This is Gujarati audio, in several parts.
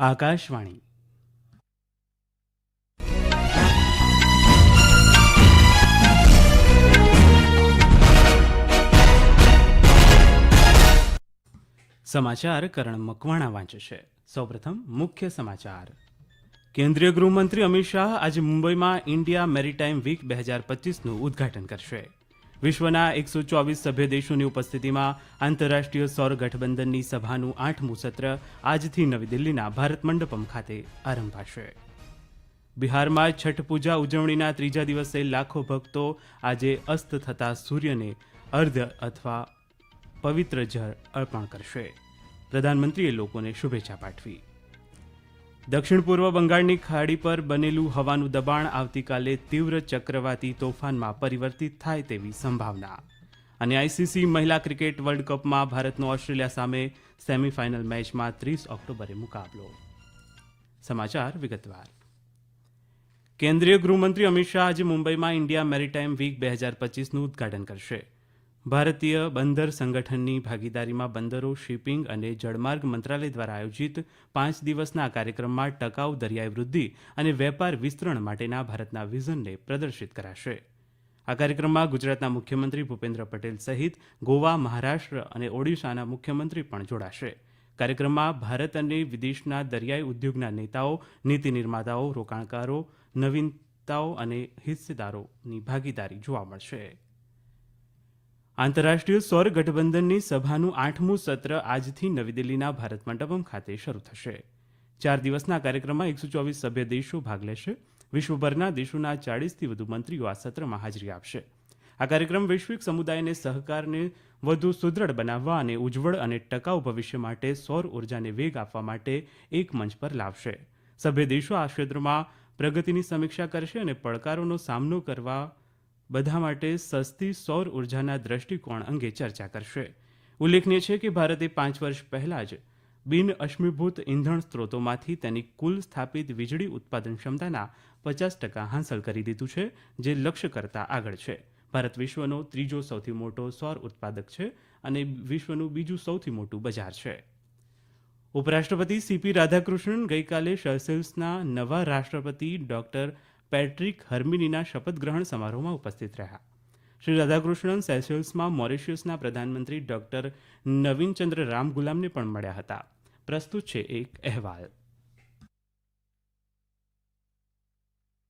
આકાશવાણી. સમાચાર કરણ મકવાણા વાંચે છે. સૌપ્રથમ મુખ્ય સમાચાર. કેન્દ્રીય ગૃહમંત્રી અમિત શાહ આજે મુંબઈમાં ઇન્ડિયા મેરીટાઈમ વીક બે હજાર પચીસનું ઉદ્ઘાટન કરશે. વિશ્વના એકસો ચોવીસ સભ્ય દેશોની ઉપસ્થિતિમાં આંતરરાષ્ટ્રીય સૌર ગઠબંધનની સભાનું આઠમું સત્ર આજથી નવી દિલ્હીના ભારત મંડપમ ખાતે આરંભાશે. બિહારમાં છઠ પૂજા ઉજવણીના ત્રીજા દિવસે લાખો ભક્તો આજે અસ્ત થતા સૂર્યને અર્ધ અથવા પવિત્ર જળ અર્પણ કરશે. પ્રધાનમંત્રીએ લોકોને શુભેચ્છા પાઠવી. દક્ષિણ પૂર્વ બંગાળની ખાડી પર બનેલું હવાનું દબાણ આવતીકાલે તીવ્ર ચક્રવાતી તોફાનમાં પરિવર્તિત થાય તેવી સંભાવના. અને આઈસીસી મહિલા ક્રિકેટ વર્લ્ડ કપમાં ભારતનો ઓસ્ટ્રેલિયા સામે સેમીફાઇનલ મેચમાં ત્રીસ ઓક્ટોબરે મુકાબલો. સમાચાર વિગતવાર. કેન્દ્રીય ગૃહમંત્રી અમિત શાહ આજે મુંબઈમાં ઇન્ડિયા મેરીટાઈમ વીક બે હજાર પચીસનું ઉદ્ઘાટન કરશે. ભારતીય બંદર સંગઠનની ભાગીદારીમાં બંદરો, શિપિંગ અને જળમાર્ગ મંત્રાલય દ્વારા આયોજિત પાંચ દિવસના આ કાર્યક્રમમાં ટકાઉ દરિયાઈ વૃદ્ધિ અને વેપાર વિસ્તરણ માટેના ભારતના વિઝનને પ્રદર્શિત કરાશે. આ કાર્યક્રમમાં ગુજરાતના મુખ્યમંત્રી ભૂપેન્દ્ર પટેલ સહિત ગોવા, મહારાષ્ટ્ર અને ઓડિશાના મુખ્યમંત્રી પણ જોડાશે. કાર્યક્રમમાં ભારત અને વિદેશના દરિયાઈ ઉદ્યોગના નેતાઓ, નીતિ નિર્માતાઓ, રોકાણકારો, નવીનતાઓ અને હિસ્સેદારોની ભાગીદારી જોવા મળશે. આંતરરાષ્ટ્રીય સૌર ગઠબંધનની સભાનું આઠમું સત્ર આજથી નવી દિલ્હીના ભારત મંડપમ ખાતે શરૂ થશે. ચાર દિવસના કાર્યક્રમમાં એકસો ચોવીસ સભ્ય દેશો ભાગ લેશે. વિશ્વભરના દેશોના ચાળીસથી વધુ મંત્રીઓ આ સત્રમાં હાજરી આપશે. આ કાર્યક્રમ વૈશ્વિક સમુદાયને સહકારને વધુ સુદૃઢ બનાવવા અને ઉજ્જવળ અને ટકાઉ ભવિષ્ય માટે સૌર ઉર્જાને વેગ આપવા માટે એક મંચ પર લાવશે. સભ્ય દેશો આ ક્ષેત્રમાં પ્રગતિની સમીક્ષા કરશે અને પડકારોનો સામનો કરવા બધા માટે સસ્તી સૌર ઉર્જાના દ્રષ્ટિકોણ અંગે ચર્ચા કરશે. ઉલ્લેખનીય છે કે ભારતે પાંચ વર્ષ પહેલાં જ બિન અશ્મિભૂત ઇંધણ સ્ત્રોતોમાંથી તેની કુલ સ્થાપિત વીજળી ઉત્પાદન ક્ષમતાના પચાસ ટકા હાંસલ કરી દીધું છે, જે લક્ષ્ય કરતાં આગળ છે. ભારત વિશ્વનો ત્રીજો સૌથી મોટો સૌર ઉત્પાદક છે અને વિશ્વનું બીજું સૌથી મોટું બજાર છે. ઉપરાષ્ટ્રપતિ સીપી રાધાકૃષ્ણન ગઈકાલે શર્સેલ્સના નવા રાષ્ટ્રપતિ ડોક્ટર પેટ્રિક હર્મિનીના શપથ ગ્રહણ સમારોહમાં ઉપસ્થિત રહ્યા. શ્રી રાધાકૃષ્ણન સેશલ્સમાં મોરિશિયસના પ્રધાનમંત્રી ડોક્ટર નવીનચંદ્ર રામગુલામને પણ મળ્યા હતા. પ્રસ્તુત છે એક અહેવાલ.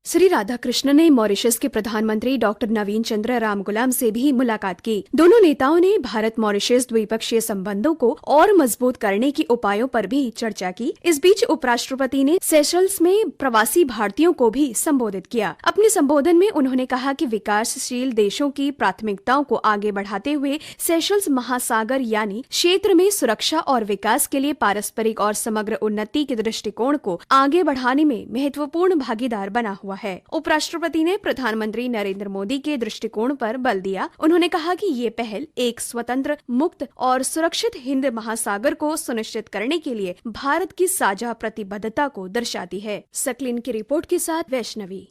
श्री राधाकृष्ण ने मॉरिशस के प्रधानमंत्री डॉक्टर नवीन चंद्र रामगुलाम से भी मुलाकात की। दोनों नेताओं ने भारत मॉरिशस द्विपक्षीय संबंधों को और मज़बूत करने के उपायों पर भी चर्चा की। इस बीच उपराष्ट्रपति ने सेशल्स में प्रवासी भारतीयों को भी संबोधित किया। अपने संबोधन में उन्होंने कहा कि विकासशील देशों की प्राथमिकताओं को आगे बढ़ाते हुए सेशल्स महासागर यानी क्षेत्र में सुरक्षा और विकास के लिए पारस्परिक और समग्र उन्नति के दृष्टिकोण को आगे बढ़ाने में महत्वपूर्ण भागीदार बना हुआ है। उपराष्ट्रपति ने प्रधानमंत्री नरेंद्र मोदी के दृष्टिकोण पर बल दिया। उन्होंने कहा कि ये पहल एक स्वतंत्र, मुक्त और सुरक्षित हिंद महासागर को सुनिश्चित करने के लिए भारत की साझा प्रतिबद्धता को दर्शाती है। सकलिन की रिपोर्ट के साथ वैष्णवी।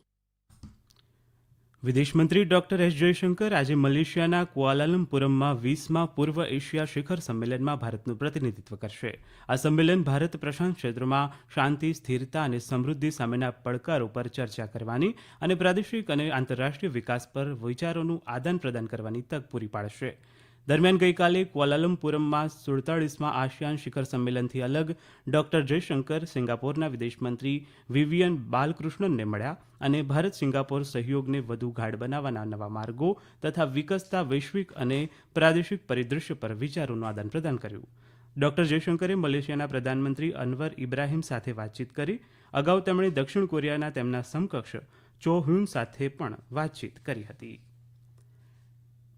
વિદેશ મંત્રી ડોક્ટર એસ જયશંકર આજે મલેશિયાના કુઆલાલમપુરમમાં વીસમાં પૂર્વ એશિયા શિખર સંમેલનમાં ભારતનું પ્રતિનિધિત્વ કરશે. આ સંમેલન ભારત પ્રશાંત ક્ષેત્રમાં શાંતિ, સ્થિરતા અને સમૃદ્ધિ સામેના પડકારો પર ચર્ચા કરવાની અને પ્રાદેશિક અને આંતરરાષ્ટ્રીય વિકાસ પર વિચારોનું આદાન પ્રદાન કરવાની તક પૂરી પાડશે. દરમિયાન ગઈકાલે ક્વાલાલમપુરમમાં સુડતાળીસમાં આસિયાન શિખર સંમેલનથી અલગ ડોક્ટર જયશંકર સિંગાપોરના વિદેશમંત્રી વિવિયન બાલકૃષ્ણનને મળ્યા અને ભારત સિંગાપોર સહયોગને વધુ ગાઢ બનાવવાના નવા માર્ગો તથા વિકસતા વૈશ્વિક અને પ્રાદેશિક પરિદૃશ્ય પર વિચારોનું આદાન પ્રદાન કર્યું. ડોક્ટર જયશંકરે મલેશિયાના પ્રધાનમંત્રી અનવર ઇબ્રાહીમ સાથે વાતચીત કરી. અગાઉ તેમણે દક્ષિણ કોરિયાના તેમના સમકક્ષ ચો હ્યુન સાથે પણ વાતચીત કરી હતી.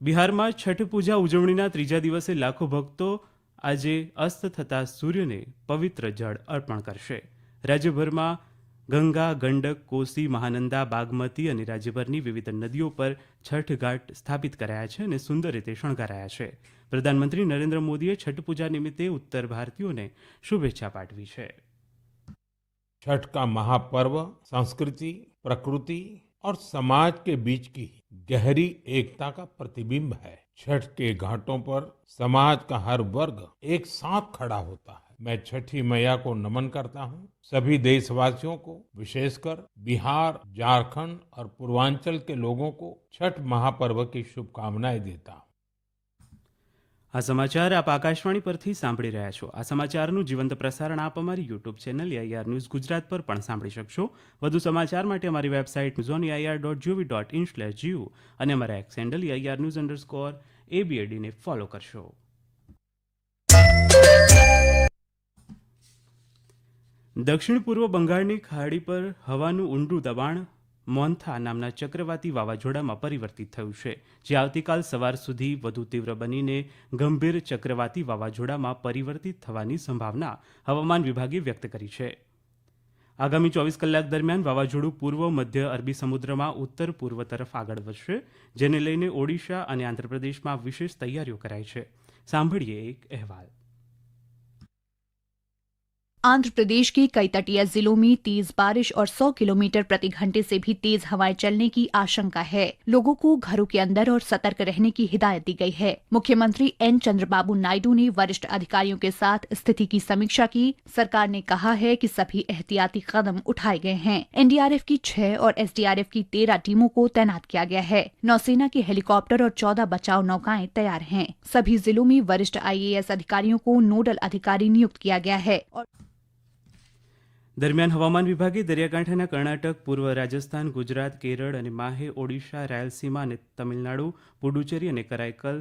બિહારમાં છઠ પૂજા ઉજવણીના ત્રીજા દિવસે લાખો ભક્તો આજે અસ્ત થતા સૂર્યને પવિત્ર જળ અર્પણ કરશે. રાજ્યભરમાં ગંગા, ગંડક, કોસી, મહાનંદા, બાગમતી અને રાજ્યભરની વિવિધ નદીઓ પર છઠ ઘાટ સ્થાપિત કરાયા છે અને સુંદર રીતે શણગારાયા છે. પ્રધાનમંત્રી નરેન્દ્ર મોદીએ છઠ પૂજા નિમિત્તે ઉત્તર ભારતીયોને શુભેચ્છા પાઠવી છે. છઠ કા મહાપર્વ સંસ્કૃતિ, પ્રકૃતિ और समाज के बीच की गहरी एकता का प्रतिबिंब है। छठ के घाटों पर समाज का हर वर्ग एक साथ खड़ा होता है। मैं छठी मैया को नमन करता हूँ। सभी देशवासियों को, विशेषकर बिहार, झारखंड और पूर्वांचल के लोगों को छठ महापर्व की शुभकामनाएँ देता हूँ। આ સમાચાર આપ આકાશવાણી પરથી સાંભળી રહ્યા છો. આ સમાચારનું જીવંત પ્રસારણ આપ અમારી YouTube channel IR news Gujarat પર પણ સાંભળી શકશો. વધુ સમાચાર માટે અમારી website zone IR dot G O V dot in slash G O અને અમારા X handle IR news underscore એબીએડીને follow કરશો. દક્ષિણ પૂર્વ બંગાળની ખાડી પર હવાનું ઊંડું દબાણ મોન્થા નામના ચક્રવાતી વાવાઝોડામાં પરિવર્તિત થયું છે, જે આવતીકાલ સવાર સુધી વધુ તીવ્ર બનીને ગંભીર ચક્રવાતી વાવાઝોડામાં પરિવર્તિત થવાની સંભાવના હવામાન વિભાગે વ્યક્ત કરી છે. આગામી ચોવીસ કલાક દરમિયાન વાવાઝોડું પૂર્વ, મધ્ય અરબી સમુદ્રમાં ઉત્તર પૂર્વ તરફ આગળ વધશે, જેને લઈને ઓડિશા અને આંધ્રપ્રદેશમાં વિશેષ તૈયારીઓ કરાઈ છે. સાંભળીએ એક અહેવાલ. आंध्र प्रदेश के कई तटीय जिलों में तेज बारिश और 100 किलोमीटर प्रति घंटे से भी तेज हवाएँ चलने की आशंका है। लोगों को घरों के अंदर और सतर्क रहने की हिदायत दी गई है। मुख्यमंत्री एन. चंद्रबाबू नायडू ने वरिष्ठ अधिकारियों के साथ स्थिति की समीक्षा की। सरकार ने कहा है कि सभी एहतियाती कदम उठाए गए हैं। एनडीआरएफ की छह और एसडीआरएफ की तेरह टीमों को तैनात किया गया है। नौसेना के हेलीकॉप्टर और चौदह बचाव नौकाएँ तैयार हैं। सभी जिलों में वरिष्ठ आईएएस अधिकारियों को नोडल अधिकारी नियुक्त किया गया है और દરમિયાન હવામાન વિભાગે દરિયાકાંઠાના કર્ણાટક, પૂર્વ રાજસ્થાન, ગુજરાત, કેરળ અને માહે, ઓડિશા, રાયલસીમા અને તમિલનાડુ, પુડુચેરી અને કરાઈકલ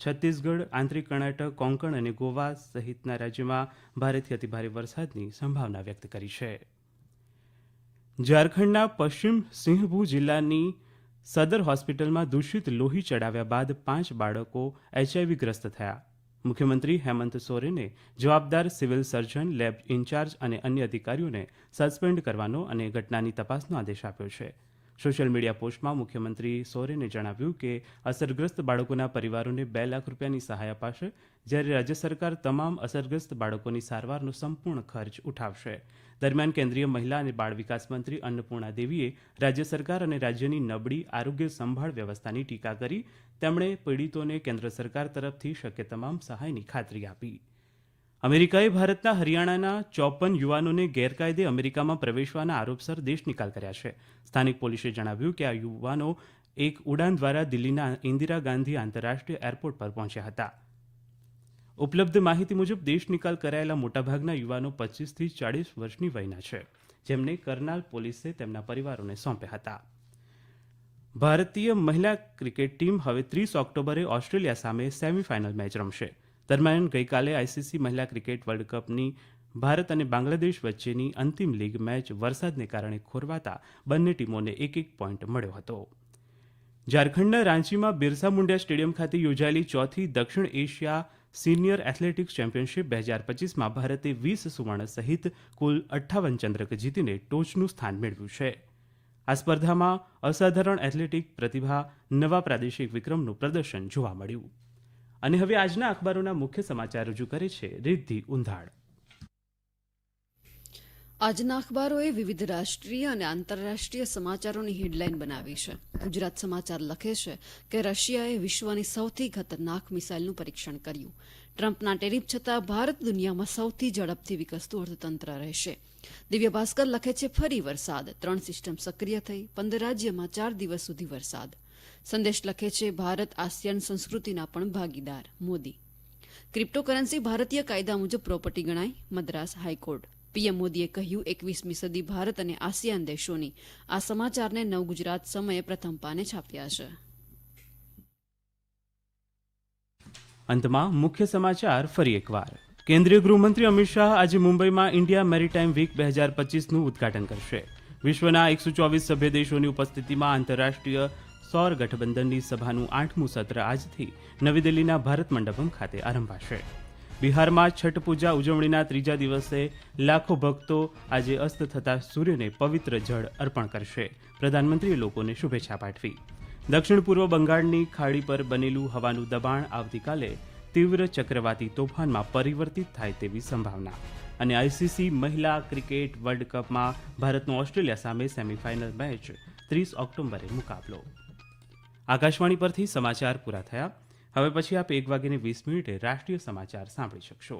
છત્તીસગઢ, આંતરિક કર્ણાટક, કોંકણ અને ગોવા સહિતના રાજ્યોમાં ભારેથી અતિભારે વરસાદની સંભાવના વ્યક્ત કરી છે. ઝારખંડના પશ્ચિમ સિંહભૂ જિલ્લાની સદર હોસ્પિટલમાં દૂષિત લોહી ચડાવ્યા બાદ પાંચ બાળકો એચઆઈવી ગ્રસ્ત થયા. મુખ્યમંત્રી હેમંત સોરેને જવાબદાર સિવિલ સર્જન, લેબ ઇન્ચાર્જ અને અન્ય અધિકારીઓને સસ્પેન્ડ કરવાનો અને ઘટનાની તપાસનો આદેશ આપ્યો છે. સોશિયલ મીડિયા પોસ્ટમાં મુખ્યમંત્રી સોરેને જણાવ્યું કે અસરગ્રસ્ત બાળકોના પરિવારોને બે લાખ રૂપિયાની સહાય અપાશે, જ્યારે રાજ્ય સરકાર તમામ અસરગ્રસ્ત બાળકોની સારવારનો સંપૂર્ણ ખર્ચ ઉઠાવશે. દરમિયાન કેન્દ્રીય મહિલા અને બાળ વિકાસ મંત્રી અન્નપૂર્ણા દેવીએ રાજ્ય સરકાર અને રાજ્યની નબળી આરોગ્ય સંભાળ વ્યવસ્થાની ટીકા કરી, તેમણે પીડિતોને કેન્દ્ર સરકાર તરફથી શક્ય તમામ સહાયની ખાતરી આપી. અમેરિકાએ ભારતના હરિયાણાના ચોપન યુવાનોને ગેરકાયદે અમેરિકામાં પ્રવેશવાના આરોપસર દેશ નિકાલ કર્યા છે. સ્થાનિક પોલીસે જણાવ્યું કે આ યુવાનો એક ઉડાન દ્વારા દિલ્હીના ઇન્દિરા ગાંધી આંતરરાષ્ટ્રીય એરપોર્ટ પર પહોંચ્યા હતા. ઉપલબ્ધ માહિતી મુજબ દેશ નિકાલ કરાયેલા મોટાભાગના યુવાનો પચીસથી ચાળીસ વર્ષની વયના છે, જેમને કરનાલ પોલીસે તેમના પરિવારોને સોંપ્યા હતા. ભારતીય મહિલા ક્રિકેટ ટીમ હવે ત્રીસ ઓક્ટોબરે ઓસ્ટ્રેલિયા સામે સેમીફાઇનલ મેચ રમશે. દરમિયાન ગઈકાલે આઈસીસી મહિલા ક્રિકેટ વર્લ્ડ કપની ભારત અને બાંગ્લાદેશ વચ્ચેની અંતિમ લીગ મેચ વરસાદને કારણે ખોરવાતા બંને ટીમોને એક એક પોઈન્ટ મળ્યો હતો. ઝારખંડના રાંચીમાં બિરસા મુંડા સ્ટેડિયમ ખાતે યોજાયેલી ચોથી દક્ષિણ એશિયા સિનિયર એથ્લેટિક્સ ચેમ્પિયનશિપ બે હજાર પચીસમાં ભારતે વીસ સુવર્ણ સહિત કુલ અઠ્ઠાવન ચંદ્રક જીતીને ટોચનું સ્થાન મેળવ્યું છે. આ સ્પર્ધામાં અસાધારણ એથ્લેટિક પ્રતિભા, નવા પ્રાદેશિક વિક્રમનું પ્રદર્શન જોવા મળ્યું. અને હવે આજના અખબારોના મુખ્ય સમાચાર રજૂ કરે છે રિદ્ધિ ઉંધાડ આજના અખબારોએ વિવિધ રાષ્ટ્રીય અને આંતરરાષ્ટ્રીય સમાચારોની હેડલાઇન બનાવી છે. ગુજરાત સમાચાર લખે છે કે રશિયાએ વિશ્વની સૌથી ખતરનાક મિસાઇલનું પરીક્ષણ કર્યું. ટ્રમ્પના ટેરિફ છતાં ભારત દુનિયામાં સૌથી ઝડપથી વિકસતું અર્થતંત્ર રહેશે. દિવ્ય ભાસ્કર લખે છે, ફરી વરસાદ. ત્રણ સિસ્ટમ સક્રિય થઈ, પંદર રાજ્યમાં ચાર દિવસ સુધી વરસાદ. સંદેશ લખે છે ભારત આસિયાન સંસ્કૃતિના પણ ભાગીદાર, મોદી. ક્રિપ્ટોકરન્સી ભારતીય કાયદા મુજબ પ્રોપર્ટી ગણાય, મદ્રાસ હાઈકોર્ટ. પીએમ મોદીએ કહ્યું, એકવીસમી સદી ભારત અને આસિયાન દેશોની આ સમાચારને નવ ગુજરાત સમયે પ્રથમ પાને છાપ્યા છે. અંતમાં મુખ્ય સમાચાર ફરી એકવાર. કેન્દ્રીય ગૃહમંત્રી અમિત શાહ આજે મુંબઈમાં ઇન્ડિયા મેરીટાઈમ વીક બે હજાર પચીસનું ઉદઘાટન કરશે. વિશ્વના એકસો ચોવીસ સભ્ય દેશોની ઉપસ્થિતિમાં આંતરરાષ્ટ્રીય સૌર ગઠબંધનની સભાનું આઠમું સત્ર આજથી નવી દિલ્હીના ભારત મંડપમ ખાતે આરંભાશે. બિહારમાં છઠ પૂજા ઉજવણીના ત્રીજા દિવસે લાખો ભક્તો આજે અસ્ત થતા સૂર્યને પવિત્ર જળ અર્પણ કરશે. પ્રધાનમંત્રીએ લોકોને શુભેચ્છા પાઠવી. દક્ષિણ પૂર્વ બંગાળની ખાડી પર બનેલું હવાનું દબાણ આવતીકાલે તીવ્ર ચક્રવાતી તોફાનમાં પરિવર્તિત થાય તેવી સંભાવના. અને આઈસીસી મહિલા ક્રિકેટ વર્લ્ડ કપમાં ભારતનો ઓસ્ટ્રેલિયા સામે સેમીફાઇનલ મેચ ત્રીસ ઓક્ટોબરે મુકાબલો. આકાશવાણી પરથી સમાચાર પૂરા થયા. હવે પછી આપ એક વાગ્યે વીસ મિનિટે રાષ્ટ્રીય સમાચાર સાંભળી શકશો.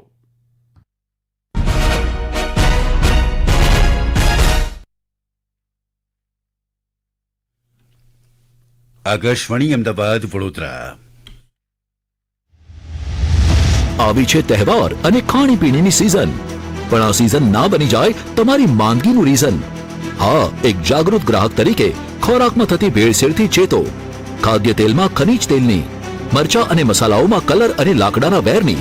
આકાશવાણી અમદાવાદ વડોદરા. આવી છે તહેવાર અને ખાણીપીણીની સિઝન પણ આ સિઝન ના બની જાય તમારી માંદગીનું રીઝન હા એક જાગૃત ગ્રાહક તરીકે ખોરાકમાં થતી ભેળસેળથી ચેતો. ખાદ્ય તેલમાં ખનીજ તેલની મરચા અને મસાલાઓમાં કલર અને લાકડાના વેરની